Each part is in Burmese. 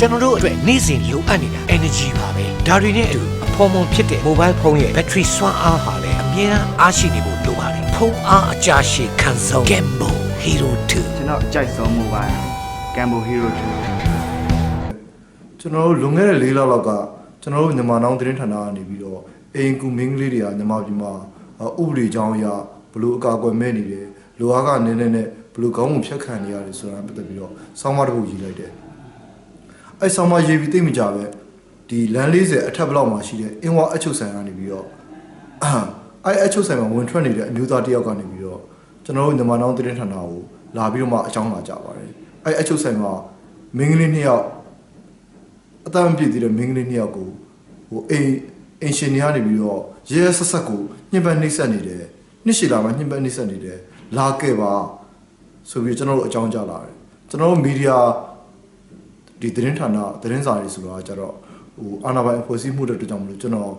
ကျွန်တော်တို့အတွက်နေ့စဉ်လိုအပ်နေတာ energy ပါပဲဒါတွေနဲ့အတူအဖော်မွန်ဖြစ်တဲ့ mobile phone ရဲ့ battery စွမ်းအားဟာလည်းအမြဲတမ်းအားရှိနေဖို့လိုပါတယ်ဖုန်းအားအကြာရှည်ခံဆုံး Gambo Hero 2ကျွန်တော်အကြိုက်ဆုံး mobile Gambo Hero 2ကျွန်တော်တို့လွန်ခဲ့တဲ့၄လလောက်ကကျွန်တော်တို့မြန်မာနောင်သတင်းဌာနကနေပြီးတော့အိမ်ကူမင်းကလေးတွေကမြန်မာပြည်မှာဥပဒေကြောင်းအရဘလို့အကာအကွယ်မဲ့နေတယ်လိုအားကနည်းနည်းနဲ့ဘလို့ကောင်းမှုဖြတ်ခံနေရတယ်ဆိုတာပတ်သက်ပြီးတော့ဆောင်းမတစ်ခုရေးလိုက်တယ် အဲဆောင်းမရေးပြီးသိမကြပဲဒီလမ်း40အထက်ဘလောက်မှာရှိတဲ့အင်းဝအချုပ်ဆိုင်ကနေပြီးတော့အဲအချုပ်ဆိုင်မှာဝင်ထွက်နေတဲ့အမျိုးသားတစ်ယောက်ကနေပြီးတော့ကျွန်တော်တို့မြန်မာနောင်သတင်းဌာနကိုလာပြီးတော့မှအကြောင်းလာကြပါတယ်အဲအချုပ်ဆိုင်မှာမင်းကလေးနှစ်ယောက်အတမ်းပြည့်သေးတဲ့မင်းကလေးနှစ်ယောက်ကိုဟိုအိမ်အင်ရှင်နေကနေပြီးတော့ရဲရဲဆက်ဆက်ကိုညှဉ်းပန်းနှိပ်စက်နေတယ်နှစ်ရှည်လာမှညှဉ်းပန်းနှိပ်စက်နေတယ်လာခဲ့ပါဆိုပြီးကျွန်တော်တို့အကြောင်းကြားလာတယ်ကျွန်တော်တို့မီဒီယာ ဒီသတင်းဌာနသတင်းစာတွေဆိုတော့ကျတော့ဟိုအာနာပိုင်အဖွဲ့အစည်းမှုတဲ့အတွက်ကြောင့်မလို့ကျွန်တော်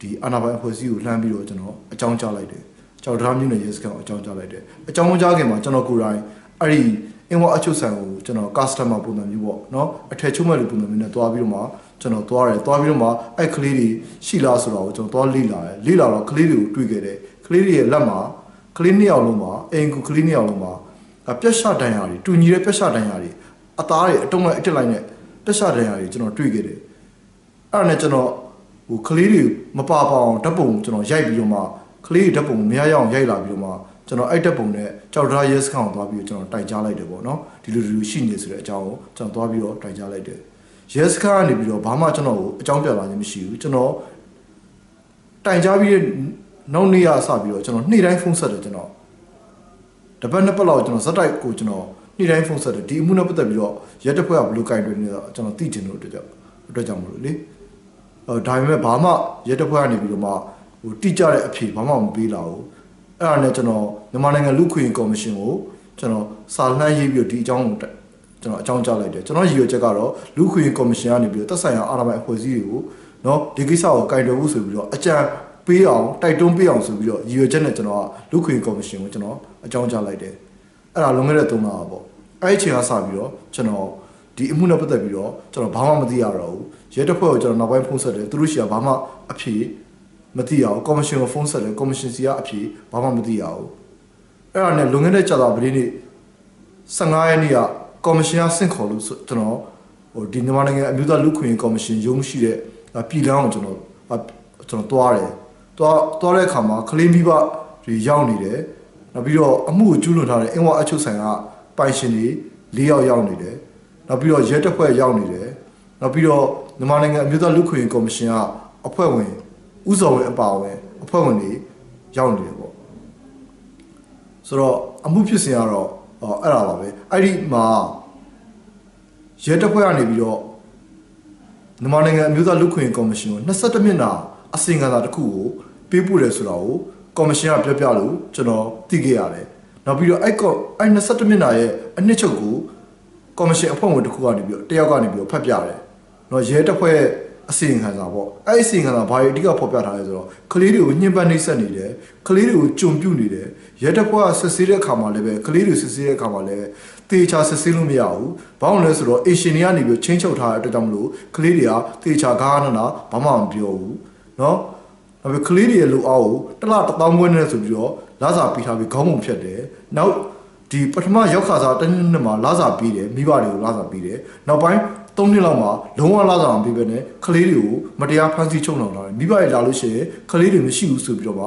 ဒီအာနာပိုင်အဖွဲ့အစည်းကိုလှမ်းပြီးတော့ကျွန်တော်အကြောင်းကြားလိုက်တယ်ကျောက်ဒရာမြို့နယ်ရဲစခန်းကိုအကြောင်းကြားလိုက်တယ်အကြောင်းကြားခင်မှာကျွန်တော်ကိုယ်တိုင်အဲ့ဒီအင်ဝါအချုပ်ဆိုင်ကိုကျွန်တော် customer ပုံစံမျိုးပေါ့နော်အထက်ချုပ်မဲ့လူပုံစံမျိုးနဲ့တွားပြီးတော့မှကျွန်တော်တွားတယ်တွားပြီးတော့မှအဲ့ကလေးတွေရှိလားဆိုတော့ကျွန်တော်တွားလေ့လာတယ်လေ့လာတော့ကလေးတွေကိုတွေ့ခဲ့တယ်ကလေးတွေရဲ့လက်မှာကလေးနှစ်ယောက်လုံးမှာအိမ်ကူကလေးနှစ်ယောက်လုံးမှာပျက်ရှဒဏ်ရာတွေတူညီတဲ့ပျက်ရှဒဏ်ရာတွေ အသားတွေအတုံးလိုက်အတစ်လိုက်နဲ့ပြက်ရှဒဏ်ရာတွေကျွန်တော်တွေ့ခဲ့တယ်အဲ့ဒါနဲ့ကျွန်တော်ဟိုကလေးတွေမပါပါအောင်ဓာတ်ပုံကျွန်တော်ရိုက်ပြီးတော့မှကလေးတွေဓာတ်ပုံမရရအောင်ရိုက်လာပြီးတော့မှကျွန်တော်အဲ့ဓာတ်ပုံနဲ့ကြောက်ဒရာရဲစခန်းကိုသွားပြီးတော့ကျွန်တော်တိုင်ကြားလိုက်တယ်ပေါ့နော်ဒီလိုဒီလိုရှိနေဆိုတဲ့အကြောင်းကိုကျွန်တော်သွားပြီးတော့တိုင်ကြားလိုက်တယ်ရဲစခန်းကနေပြီးတော့ဘာမှကျွန်တော်ကိုအကြောင်းပြလာခြင်းမရှိဘူးကျွန်တော်တိုင်ကြားပြီးတဲ့နောက်နေ့ရစပြီးတော့ကျွန်တော်နေ့တိုင်းဖုန်းဆက်တယ်ကျွန်တော်တပတ်နှစ်ပတ်လောက်ကျွန်တော်ဇက်တိုက်ကိုကျွန်တော် နေ့တိုင်းဖုန်းဆက်တယ်ဒီအမှုနဲ့ပတ်သက်ပြီးတော့ရက်တစ်ဖွဲ့ကဘယ်လိုကင်တွင်နေတော့ကျွန်တော်သိတင်လို့အတွက်ကြောင့်အတွက်ကြောင့်မလို့လေအဲဒါပေမဲ့ဘာမှရက်တစ်ဖွဲ့ကနေပြီးတော့မှဟိုတိကျတဲ့အဖြေဘာမှမပေးလာဘူးအဲ့ဒါနဲ့ကျွန်တော်မြန်မာနိုင်ငံလူခွင့်ကော်မရှင်ကိုကျွန်တော်စာလှမ်းရေးပြီးတော့ဒီအကြောင်းကိုကျွန်တော်အကြောင်းကြားလိုက်တယ်ကျွန်တော်ရည်ရွယ်ချက်ကတော့လူခွင့်ကော်မရှင်ကနေပြီးတော့သက်ဆိုင်ရာအာဏာပိုင်အဖွဲ့အစည်းတွေကိုနော်ဒီကိစ္စကိုကင်တွယ်ဖို့ဆိုပြီးတော့အကြံပေးအောင်တိုက်တွန်းပေးအောင်ဆိုပြီးတော့ရည်ရွယ်ချက်နဲ့ကျွန်တော်ကလူခွင့်ကော်မရှင်ကိုကျွန်တော်အကြောင်းကြားလိုက်တယ်အဲ့ဒါလွန်ခဲ့တဲ့၃လပါပေါ့ အဲ့ဒီအချိန်ကစပြီးတော့ကျွန်တော်ဒီအမှုနဲ့ပတ်သက်ပြီးတော့ကျွန်တော်ဘာမှမသိရတော့ဘူးရဲတပ်ဖွဲ့ကိုကျွန်တော်နောက်ပိုင်းဖုန်းဆက်တယ်သူတို့ရှိကဘာမှအဖြေမသိရဘူးကော်မရှင်ကိုဖုန်းဆက်တယ်ကော်မရှင်စီကအဖြေဘာမှမသိရဘူးအဲ့ဒါနဲ့လွန်ခဲ့တဲ့ကြာတာပလေးနေ့15ရက်နေ့ကကော်မရှင်ကဆင့်ခေါ်လို့ဆိုကျွန်တော်ဟိုဒီမြန်မာနိုင်ငံအမျိုးသားလူခွင့်ရေးကော်မရှင်ရုံးရှိတဲ့ပြည်လောင်းကိုကျွန်တော်ကျွန်တော်တွားတယ်တွားတွားတဲ့အခါမှာကလေးမိဘတွေရောက်နေတယ်နောက်ပြီးတော့အမှုကိုကျူးလွန်ထားတဲ့အင်ဝါအချုပ်ဆိုင်က ပိုင်ရှင်တွေ၄ယောက်ရောက်နေတယ်နောက်ပြီးတော့ရဲတပ်ဖွဲ့ရောက်နေတယ်နောက်ပြီးတော့မြန်မာနိုင်ငံအမျိုးသားလူခွင့်ရေးကော်မရှင်ကအဖွဲ့ဝင်ဥစော်ဝင်အပါအဝင်အဖွဲ့ဝင်တွေရောက်နေတယ်ပေါ့ဆိုတော့အမှုဖြစ်စဉ်ကတော့အော်အဲ့ဒါပါပဲအဲ့ဒီမှာရဲတပ်ဖွဲ့ကနေပြီးတော့မြန်မာနိုင်ငံအမျိုးသားလူခွင့်ရေးကော်မရှင်ကို22မျက်နှာအစီရင်ခံစာတစ်ခုကိုပေးပို့တယ်ဆိုတာကိုကော်မရှင်ကပြောပြလို့ကျွန်တော်သိခဲ့ရတယ် နောက်ပြီးတော့အဲ့ကောအဲ့22မျက်နှာရဲ့အနှစ်ချုပ်ကိုကော်မရှင်အဖွဲ့ဝင်တစ်ခုကနေပြီးတော့တယောက်ကနေပြီးတော့ဖတ်ပြတယ်။နော်ရဲတပ်ဖွဲ့ရဲ့အစီရင်ခံစာပေါ့။အဲ့ဒီအစီရင်ခံစာဘာတွေအဓိကဖော်ပြထားလဲဆိုတော့ကလေးတွေကိုညှဉ်းပန်းနှိပ်စက်နေတယ်။ကလေးတွေကိုကြုံပြုတ်နေတယ်။ရဲတပ်ဖွဲ့ကစစ်ဆေးတဲ့အခါမှာလည်းပဲကလေးတွေစစ်ဆေးတဲ့အခါမှာလည်းတေချာစစ်ဆေးလို့မရဘူး။ဘာလို့လဲဆိုတော့အေရှင်တွေကနေပြီးချင်းချုပ်ထားတဲ့အတွက်ကြောင့်မလို့ကလေးတွေကတေချာကားနာနာဘာမှမပြောဘူး။နော်။ ဒါပေမဲ့ကလေးတွေရဲ့လိုအားကိုတစ်လတစ်သောင်းခွဲနဲ့ဆိုပြီးတော့လာစာပေးထားပြီးခေါင်းပုံဖြတ်တယ်။နောက်ဒီပထမရောက်ခါစားတစ်နှစ်နှစ်မှာလာစာပြီးတယ်မိဘတွေကိုလာစာပြီးတယ်နောက်ပိုင်း၃နှစ်လောက်မှာလုံးဝလာစာမပြီးပဲနဲ့ကလေးတွေကိုမတရားဖမ်းဆီးချုပ်နှောင်လာတယ်မိဘတွေလာလို့ရှိရင်ကလေးတွေမရှိဘူးဆိုပြီးတော့မှ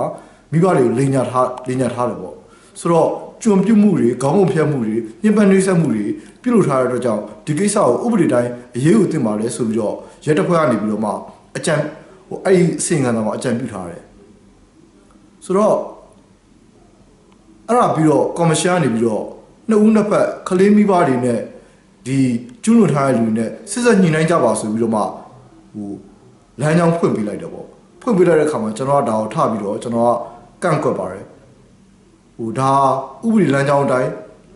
မိဘတွေကိုလိန်ညာထားလိန်ညာထားတယ်ပေါ့ဆိုတော့ကြုံပြုတ်မှုတွေခေါင်းပုံဖျက်မှုတွေညှဉ်းပန်းနှိပ်စက်မှုတွေပြုလုပ်ထားတဲ့အတွက်ကြောင့်ဒီကိစ္စကိုဥပဒေတိုင်းအရေးယူတင်ပါလေဆိုပြီးတော့ရဲတပ်ဖွဲ့ကနေပြီးတော့မှအကြံ ဟိုအဲ့ဒီအစီအင်ခံစာမှာအကြံပြုထားတယ်ဆိုတော့အဲ့ဒါပြီးတော့ကော်မရှင်ကနေပြီးတော့နှစ်ဦးနှစ်ဖက်ကလေးမိဘတွေနဲ့ဒီကျူးလွန်ထားတဲ့လူတွေနဲ့စစ်ဆက်ညှိနှိုင်းကြပါဆိုပြီးတော့မှဟိုလမ်းကြောင်းဖွင့်ပေးလိုက်တယ်ပေါ့ဖွင့်ပေးလိုက်တဲ့အခါမှာကျွန်တော်ကဒါကိုထပြီးတော့ကျွန်တော်ကကန့်ကွက်ပါတယ်ဟိုဒါဥပဒေလမ်းကြောင်းအတိုင်း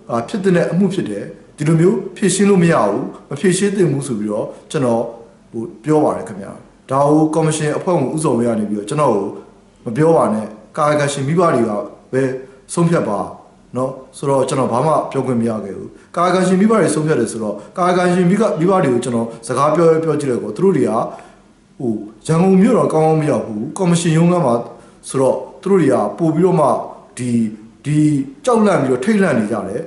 အာဖြစ်တဲ့အမှုဖြစ်တယ်ဒီလိုမျိုးဖြည့်ရှင်းလို့မရဘူးမဖြည့်ရှင်းသင့်ဘူးဆိုပြီးတော့ကျွန်တော်ဟိုပြောပါတယ်ခင်ဗျာ ဒါကိုကော်မရှင်အဖွဲ့ဝင်ဥဆောင်ရနေပြီးတော့ကျွန်တော်ကိုမပြောပါနဲ့ကာယကရှင်မိဘတွေကပဲဆုံးဖြတ်ပါနော်ဆိုတော့ကျွန်တော်ဘာမှပြောခွင့်မရခဲ့ဘူးကာယကရှင်မိဘတွေဆုံးဖြတ်တယ်ဆိုတော့ကာယကရှင်မိဘမိဘတွေကိုကျွန်တော်စကားပြောပြောကြည့်တယ်ကောသူတို့တွေကဟိုရန်ကုန်မြို့တော့ကောင်းကောင်းမရောက်ဘူးကော်မရှင်ရုံးကမှဆိုတော့သူတို့တွေကပို့ပြီးတော့မှဒီဒီကြောက်လန့်ပြီးတော့ထိတ်လန့်နေကြတယ်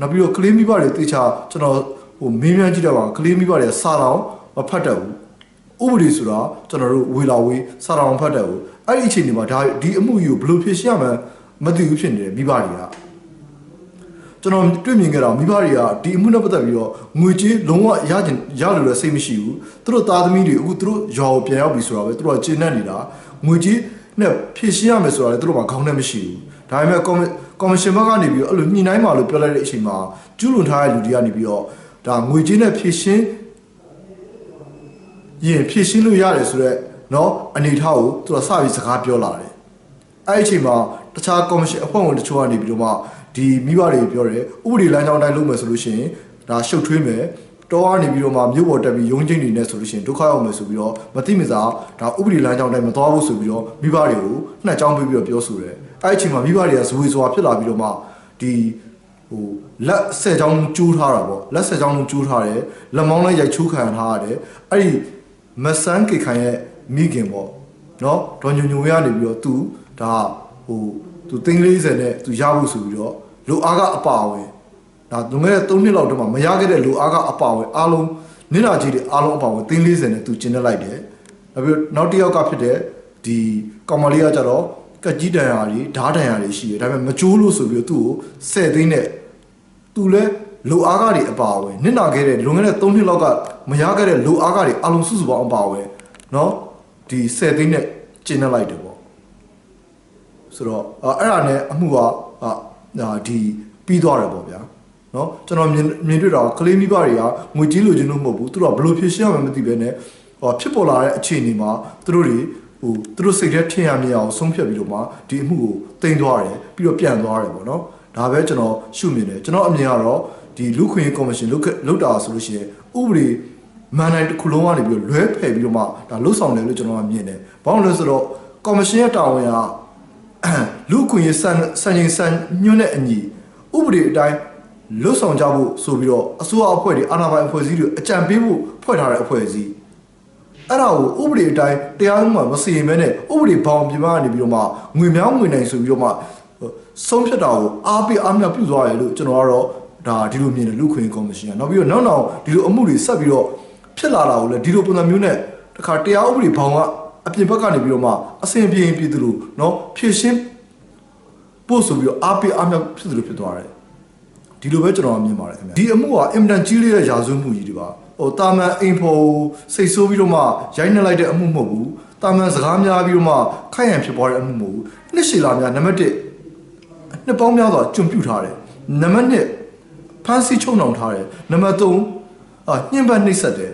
နောက်ပြီးတော့ကလေးမိဘတွေတေချာကျွန်တော်ဟိုမင်းမြန်ကြည့်တော့ပါကလေးမိဘတွေကစာတော့မဖတ်တတ်ဘူး ဥပဒေဆိုတာကျွန်တော်တို့ဝေလာဝေးစာတော်ဖတ်တယ်ဘူးအဲ့ဒီအချိန်ဒီမှာဒါဒီအမှုကြီးကိုဘယ်လိုဖြေရှင်းရမှန်းမသိဘူးဖြစ်နေတယ်မိဘတွေကကျွန်တော်တွေ့မြင်ခဲ့တာမိဘတွေကဒီအမှုနဲ့ပတ်သက်ပြီးတော့ငွေကြေးလုံးဝရကျင်ရလို့လည်းစိတ်မရှိဘူးသူတို့သားသမီးတွေအခုသူတို့ရွာကိုပြန်ရောက်ပြီဆိုတာပဲသူတို့ကကျေနပ်နေတာငွေကြေးနဲ့ဖြေရှင်းရမယ်ဆိုတာလည်းသူတို့ကခေါင်းထဲမရှိဘူးဒါပေမဲ့ကော်မကော်မရှင်ဘက်ကနေပြီးတော့အဲ့လိုညှိနှိုင်းပါလို့ပြောလိုက်တဲ့အချိန်မှာကျူးလွန်ထားတဲ့လူတွေကနေပြီးတော့ဒါငွေကြေးနဲ့ဖြေရှင်း ရင်ဖြည့်ရှင်းလို့ရတယ်ဆိုတော့နော်အနေထားကိုသူကစပြီးစကားပြောလာတယ်အဲ့ဒီအချိန်မှာတခြားကော်မရှင်အဖွဲ့ဝင်တချို့ကနေပြီးတော့မှဒီမိဘတွေပြောတယ်ဥပဒေလမ်းကြောင်းတိုင်းလုပ်မယ်ဆိုလို့ရှိရင်ဒါရှုပ်ထွေးမယ်တော်ကနေပြီးတော့မှမြို့ပေါ်တက်ပြီးရုံးချင်းတွေနဲ့ဆိုလို့ရှိရင်ဒုက္ခရောက်မယ်ဆိုပြီးတော့မသိမစားဒါဥပဒေလမ်းကြောင်းတိုင်းမသွားဘူးဆိုပြီးတော့မိဘတွေကိုနှက်ကြောင်းပေးပြီးတော့ပြောဆိုတယ်အဲ့ဒီအချိန်မှာမိဘတွေကဇွေစွာဖြစ်လာပြီးတော့မှဒီဟိုလက်ဆယ်ချောင်းကျိုးထားတာပေါ့လက်ဆယ်ချောင်းလုံးကျိုးထားတယ်လက်မောင်းလည်းရိုက်ချိုးခံထားရတယ်အဲ့ဒီ မဆန်းကေခိုင်ရဲ့မိခင်ပေါ့နော်ဒေါ်ညိုညိုရနေပြီးတော့သူဒါဟိုသူသိန်း40နဲ့သူရဖို့ဆိုပြီးတော့လူအားကအပါဝင်ဒါလွန်ခဲ့တဲ့3နှစ်လောက်တည်းမှာမရခဲ့တဲ့လူအားကအပါဝင်အားလုံးနင့်နာကြီးတွေအားလုံးအပါဝင်သိန်း40နဲ့သူကျင်းနေလိုက်တယ်နောက်ပြီးတော့နောက်တစ်ယောက်ကဖြစ်တဲ့ဒီကောင်မလေးကကြတော့ကက်ကြီးတန်ရာတွေဓားတန်ရာတွေရှိတယ်ဒါပေမဲ့မကျိုးလို့ဆိုပြီးတော့သူ့ကို10သိန်းနဲ့သူလဲ လိုအားကားတွေအပါအဝင်နစ်နာခဲ့တဲ့လွန်ခဲ့တဲ့3နှစ်လောက်ကမရခဲ့တဲ့လိုအားကားတွေအလုံးစုစုပေါင်းအပါအဝင်เนาะဒီ10သိန်းနဲ့ကျင်းနေလိုက်တယ်ပေါ့ဆိုတော့အဲ့အဲ့ဒါနဲ့အမှုကအာဒီပြီးသွားတယ်ပေါ့ဗျာเนาะကျွန်တော်မြင်မြင်တွေ့တာကလေးမိဘတွေကငွေကြီးလိုချင်လို့မဟုတ်ဘူးသူတို့ကဘယ်လိုဖြေရှင်းရမှန်းမသိဘဲနဲ့ဟောဖြစ်ပေါ်လာတဲ့အခြေအနေမှာသူတို့တွေဟိုသူတို့စိတ်ထဲထင်ရမြင်အောင်ဆုံးဖြတ်ပြီးတော့မှဒီအမှုကိုတင်သွားတယ်ပြီးတော့ပြန်သွားတယ်ပေါ့နော်ဒါပဲကျွန်တော်ရှုမြင်တယ်ကျွန်တော်အမြင်ကတော့ ဒီလူခွင့်ရေးကော်မရှင်လုတ်ခဲ့လုတ်တာဆိုလို့ရှိရင်ဥပဒေမန်နိုင်တစ်ခုလုံးကနေပြီးတော့လွဲဖယ်ပြီးတော့မှဒါလှုပ်ဆောင်တယ်လို့ကျွန်တော်ကမြင်တယ်ဘာလို့လဲဆိုတော့ကော်မရှင်ရဲ့တာဝန်ကလူခွင့်ရေးစံစံချိန်စံညွှန်းတဲ့အညီဥပဒေအတိုင်းလွတ်ဆောင်ကြဖို့ဆိုပြီးတော့အစိုးရအဖွဲ့တွေအာဏာပိုင်အဖွဲ့အစည်းတွေအကြံပေးဖို့ဖွဲ့ထားတဲ့အဖွဲ့အစည်းအဲ့ဒါကိုဥပဒေအတိုင်းတရားဥပဒေမစီရင်မဲနဲ့ဥပဒေဘောင်ပြင်ပကနေပြီးတော့မှငွေမြောင်းငွေနိုင်ဆိုပြီးတော့မှဆုံးဖြတ်တာကိုအားပေးအားမြောက်ပြုသွားတယ်လို့ကျွန်တော်ကတော့ ဒါဒီလိုမြင်တယ်လူခွင့်ရေးကော်မရှင်ကနောက်ပြီးတော့နောက်နောက်ဒီလိုအမှုတွေဆက်ပြီးတော့ဖြစ်လာတာကိုလည်းဒီလိုပုံစံမျိုးနဲ့တခါတရားဥပဒေဘောင်ကအပြင်ဘက်ကနေပြီးတော့မှအစဉ်ပြေရင်ပြည်သူလို့เนาะဖြည့်ရှင်း ပို့ဆိုပြီးတော့အားပေးအားမြောက်ဖြစ်သလိုဖြစ်သွားတယ်ဒီလိုပဲကျွန်တော်ကမြင်ပါတယ်ခင်ဗျာဒီအမှုကအင်မတန်ကြီးလေးတဲ့ရာဇဝတ်မှုကြီးတွေပါဟိုတာမန်အိမ်ဖော်စိတ်ဆိုးပြီးတော့မှရိုက်နှက်လိုက်တဲ့အမှုမဟုတ်ဘူးတာမန်စကားများပြီးတော့မှခိုက်ရန်ဖြစ်သွားတဲ့အမှုမဟုတ်ဘူးနှစ်ရှည်လာများနံပါတ်1နှစ်ပေါင်းများစွာကျွံပြူထားတယ်နံပါတ်2 ဖမ်းဆီးချုပ်နှောင်ထားတယ်နံပါတ်3အာညှဉ်းပန်းနှိပ်စက်တယ်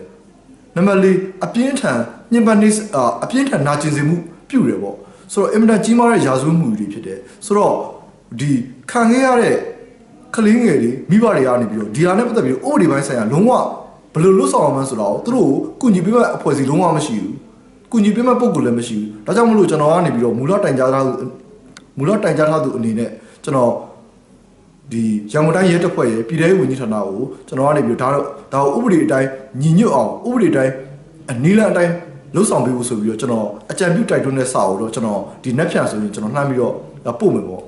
နံပါတ်4အပြင်းထန်ညှဉ်းပန်းနှိပ်စက်အာအပြင်းထန်နာကျင်စေမှုပြုတယ်ပေါ့ဆိုတော့အင်မတန်ကြီးမားတဲ့ရာဇဝတ်မှုတွေဖြစ်တယ်ဆိုတော့ဒီခံခဲ့ရတဲ့ကလေးငယ်တွေမိဘတွေကနေပြီးတော့ဒီဟာနဲ့ပတ်သက်ပြီးတော့ဥပဒေပိုင်းဆိုင်ရာလုံးဝဘယ်လိုလွတ်ဆောင်အောင်မလဲဆိုတော့သူတို့ကိုကုညီပေးမဲ့အဖွဲ့အစည်းလုံးဝမရှိဘူးကုညီပေးမဲ့ပုံကူလည်းမရှိဘူးဒါကြောင့်မလို့ကျွန်တော်ကနေပြီးတော့မူလတိုင်ကြားထားသူမူလတိုင်ကြားထားသူအနေနဲ့ကျွန်တော် ဒီရန်ကုန်တိုင်းရဲတပ်ဖွဲ့ရဲ့ပြည်ထောင်စုဝန်ကြီးဌာနကိုကျွန်တော်ကနေပြီးတော့ဒါတော့ဒါကိုဥပဒေအတိုင်းညီညွတ်အောင်ဥပဒေအတိုင်းအနည်းလမ်းအတိုင်းလှုပ်ဆောင်ပေးဖို့ဆိုပြီးတော့ကျွန်တော်အကြံပြုတိုက်တွန်းတဲ့စာကိုတော့ကျွန်တော်ဒီနက်ဖြန်ဆိုရင်ကျွန်တော်နှမ်းပြီးတော့ပို့မယ်ပေါ့